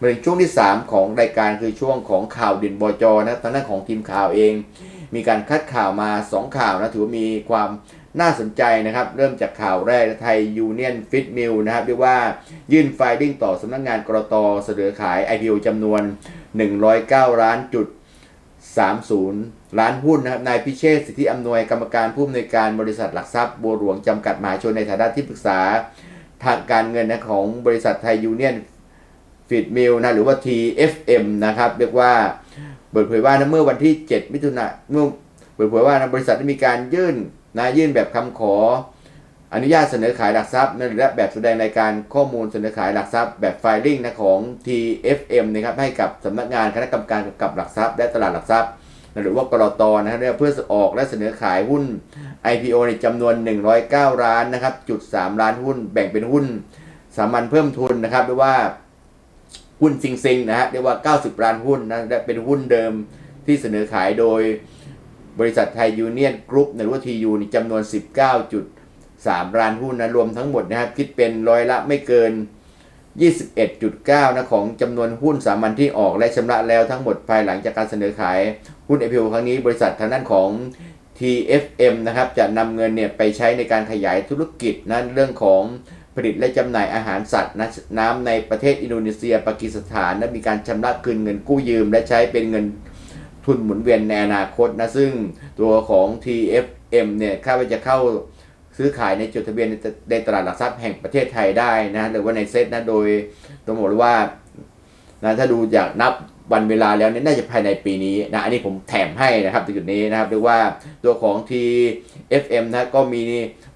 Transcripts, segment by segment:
มาถึงช่วงที่ 3 ของรายการคือช่วงของข่าวเด่นบจนะทางด้านของทีมข่าวเอง มีการคัดข่าวมา 2 ข่าวนะถือว่ามีความน่าสนใจนะครับ เริ่มจากข่าวแรกไทยยูเนียนฟิตมิลนะครับเรียกว่ายื่นไฟดิ้งต่อสำนักงานกรตเสนอขาย IPO จำนวน 109 ล้านจุด 30 ล้านหุ้นนะครับนายพิเชษสิทธิอำนวยกรรมการผู้อำนวยการบริษัทหลักทรัพย์บัวหลวงจำกัดมหาชนในฐานะที่ปรึกษาทางการเงินนะของบริษัทไทยยูเนียน ฟิตมิลนะหรือว่า TFM นะครับ เรียกว่าเปิดเผยว่านะเมื่อวันที่ 7 มิถุนายนเมื่อเปิดเผยว่านะบริษัทได้มีการยื่นนะยื่นแบบคำขอ อนุญาตเสนอขายหลักทรัพย์นะและแบบแสดงในการข้อมูลเสนอขายหลักทรัพย์ แบบไฟลิ่งนะของ TFM นะครับให้กับสำนักงานคณะกรรมการกำกับหลักทรัพย์ และตลาดหลักทรัพย์หรือว่ากรอตอนะครับเพื่อออกและเสนอขายหุ้น IPO ในจำนวน 109 ล้านนะครับจุด3ล้านหุ้น แบ่งเป็นหุ้น สามัญเพิ่มทุนนะครับเรียกว่า หุ้นซิงซิงนะฮะเรียกว่า 90 ล้านหุ้นนะและเป็นหุ้นเดิมที่เสนอขายโดยบริษัทไทยยูเนียนกรุ๊ปหรือว่าทียูจำนวน 19.3 ล้านหุ้นนะรวมทั้งหมดนะครับคิดเป็นร้อยละไม่เกิน 21.9 นะของจำนวนหุ้นสามัญที่ออกและชำระแล้วทั้งหมดภายหลังจากการเสนอขายหุ้น IPO ครั้งนี้บริษัททางด้านของ TFM นะครับจะนำเงินเนี่ยไปใช้ในการขยายธุรกิจนะเรื่องของ ผลิตและจำหน่ายอาหารสัตว์น้ำในประเทศอินโดนีเซีย ปากีสถานและมีการชำระคืนเงินกู้ยืม และใช้เป็นเงินทุนหมุนเวียนในอนาคตนะซึ่งตัวของ TFM เนี่ยคาดว่าจะเข้าซื้อขายในจดทะเบียนในตลาดหลักทรัพย์แห่งประเทศไทยได้นะหรือว่าในเซ็ตนะโดยต้องบอกว่านะถ้าดูจากนับ วันเวลาแล้วเนี่ยน่าจะภายในปีนี้นะอันนี้ผมแถมให้นะครับจุดนี้นะครับเรียกว่าตัวของ TFM นะก็มี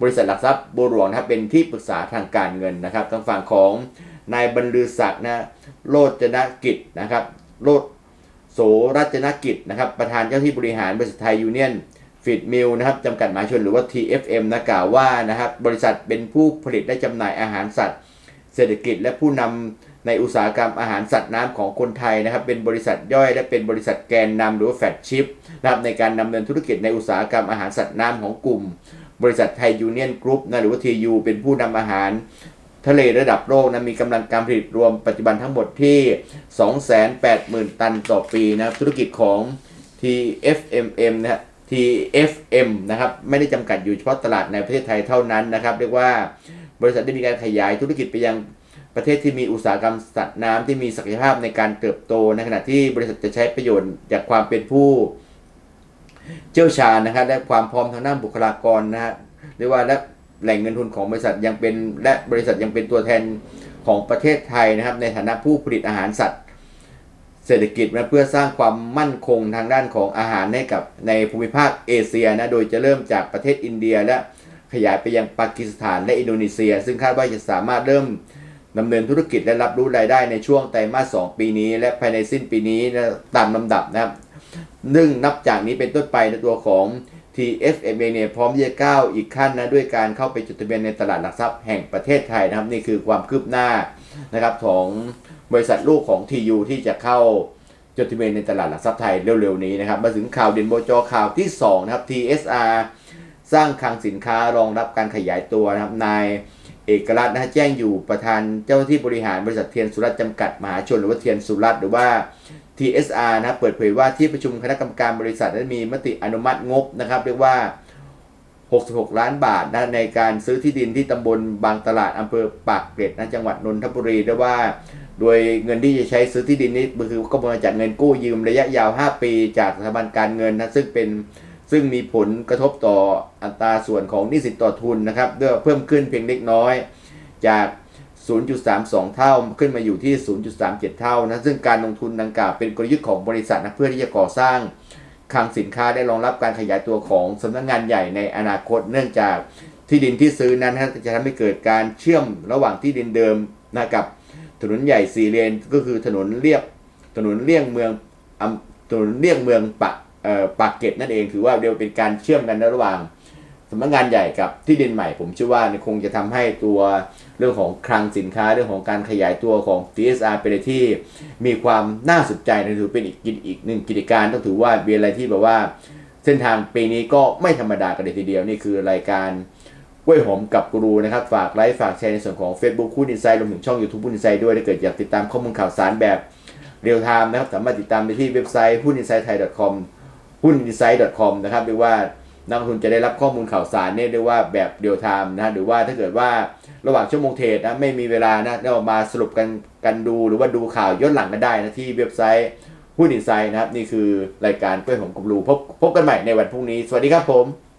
บริษัทหลักทรัพย์บัวหลวงนะครับเป็นที่ปรึกษาทางการเงินนะครับทางฝั่งของนายบรรลือศักดิ์นะโรจนกิจนะครับโรดโสรัชนกิจนะครับประธานเจ้าที่บริหารบริษัทไทยยูเนียนฟิตมิลนะครับจำกัดมหาชนหรือว่า TFM นะกล่าวว่านะครับบริษัทเป็นผู้ผลิตและจำหน่ายอาหารสัตว์ เศรษฐกิจและผู้นำ ในอุตสาหกรรมอาหารสัตว์น้ำของคนไทยนะครับ เป็นบริษัทย่อยและเป็นบริษัทแกนนำหรือว่าแฟตชิพนะครับในการดำเนินธุรกิจในอุตสาหกรรมอาหารสัตว์น้ำของกลุ่ม บริษัทไทยยูเนียนกรุ๊ปนะหรือว่า TU เป็นผู้นำอาหารทะเลระดับโลกนะมีกำลังการผลิตรวมปัจจุบันทั้งหมดที่ 280,000 ตันต่อปีนะครับธุรกิจของ TFMM นะฮะ TFM นะครับไม่ได้จำกัดอยู่เฉพาะตลาดในประเทศไทยเท่านั้นนะครับ เรียกว่าบริษัทได้มีการขยายธุรกิจไปยัง ประเทศที่มีอุตสาหกรรมสัตว์น้ำที่มีศักยภาพในการเติบโต ในขณะที่บริษัทจะใช้ประโยชน์จากความเป็นผู้เชี่ยวชาญนะครับและความพร้อมทางด้านบุคลากรนะฮะเรียกว่าและแหล่งเงินทุนของบริษัทยังเป็นและบริษัทยังเป็นตัวแทนของประเทศไทยนะครับ ในฐานะผู้ผลิตอาหารสัตว์เศรษฐกิจนะเพื่อสร้างความมั่นคงทางด้านของอาหารให้กับในภูมิภาคเอเชียนะโดยจะเริ่มจากประเทศอินเดียและขยายไปยังปากีสถานและอินโดนีเซีย ซึ่งคาดว่าจะสามารถเริ่ม ดำเนินธุรกิจและรับรู้รายได้ในช่วงไตรมาส 2 ปีนี้ และภายในสิ้นปีนี้ตามลำดับนะครับนึ่งนับจากนี้เป็นต้นไปในตัวของ TFM เนี่ยพร้อมที่จะก้าวอีกขั้นนะด้วยการเข้าไปจดทะเบียนในตลาดหลักทรัพย์แห่งประเทศไทยนะครับ นี่คือความคืบหน้านะครับของบริษัทลูกของ TU ที่จะเข้าจดทะเบียนในตลาดหลักทรัพย์ไทยเร็วๆนี้นะครับมาถึงข่าวเด่นโบจข่าวที่2นะครับ TSR สร้างคลังสินค้ารองรับการขยายตัวนะครับนาย เอกรัตน์นะแจ้งอยู่ประธานเจ้าหน้าที่บริหารบริษัทเทียนสุรัตน์จำกัดมหาชนหรือว่าเทียนสุรัตน์หรือว่า TSR นะเปิดเผยว่าที่ประชุมคณะกรรมการบริษัทนั้นมีมติอนุมัติงบนะครับเรียกว่า 66 ล้านบาทนะในการซื้อที่ดินที่ตำบลบางตลาดอำเภอปากเกร็ดนะจังหวัดนนทบุรีได้ว่า โดยเงินที่จะใช้ซื้อที่ดินนี้คือก็มาจากเงินกู้ยืมระยะยาว 5 ปี จากสถาบันการเงินนะซึ่งเป็น ซึ่งมีผลกระทบต่ออัตราส่วนของนี้สินต่อทุนนะครับด้วยเพิ่มขึ้นเพียงเล็กน้อยจาก 0.32 เท่าขึ้นมาอยู่ที่ 0.37 เท่านะซึ่งการลงทุนดังกล่าวเป็นกลยุทธ์ของบริษัทนะเพื่อที่จะก่อสร้างคลังสินค้าได้รองรับการขยายตัวของสำนักงงานใหญ่ในอนาคต เนื่องจากที่ดินที่ซื้อนั้นจะทำให้เกิดการเชื่อมระหว่างที่ดินเดิมนะกับถนนใหญ่สี่เลนก็คือถนนเรียบถนนเลี่ยงเมืองถนนเลี่ยงเมืองปาก ปากเกร็ดนั่นเองถือว่าเดียวเป็นการเชื่อมกันระหว่างสำนักงานใหญ่กับที่ดินใหม่ ผมเชื่อว่าคงจะทำให้ตัวเรื่องของคลังสินค้าเรื่องของการขยายตัวของ TSR เป็นอะไรที่มีความน่าสนใจนะถือเป็นอีกอีกหนึ่งกิจการต้องถือว่าเป็นอะไรที่แบบว่า เส้นทางปีนี้ก็ไม่ธรรมดากันเลยทีเดียวนี่คือรายการล้วยหอมกับกรูนะครับ ฝากไลค์ฝากแชร์ในส่วนของ Facebook หุ้นอินไซด์รวมถึงช่อง YouTube หุ้นอินไซด์ด้วยถ้าเกิดอยากติดตามข้อมูลข่าวสารแบบเรียลไทม์นะครับสามารถติดตามได้ที่เว็บไซต์หุ้นอินไซด์ไทย .com หุ้นอินไซด์ .com นะครับเรียกว่านักลงทุนจะได้รับข้อมูลข่าวสารเนี่ยเรียกว่าแบบเดียวไทม์นะหรือว่าถ้าเกิดว่าระหว่างชั่วโมงเทรดนะไม่มีเวลานะเรามาสรุปกันกันดูหรือว่าดูข่าวย้อนหลังกันได้นะที่เว็บไซต์หุ้นอินไซด์นะครับ นี่คือรายการกล้วยหอมกบกูรูพบพบกันใหม่ในวันพรุ่งนี้ สวัสดีครับผม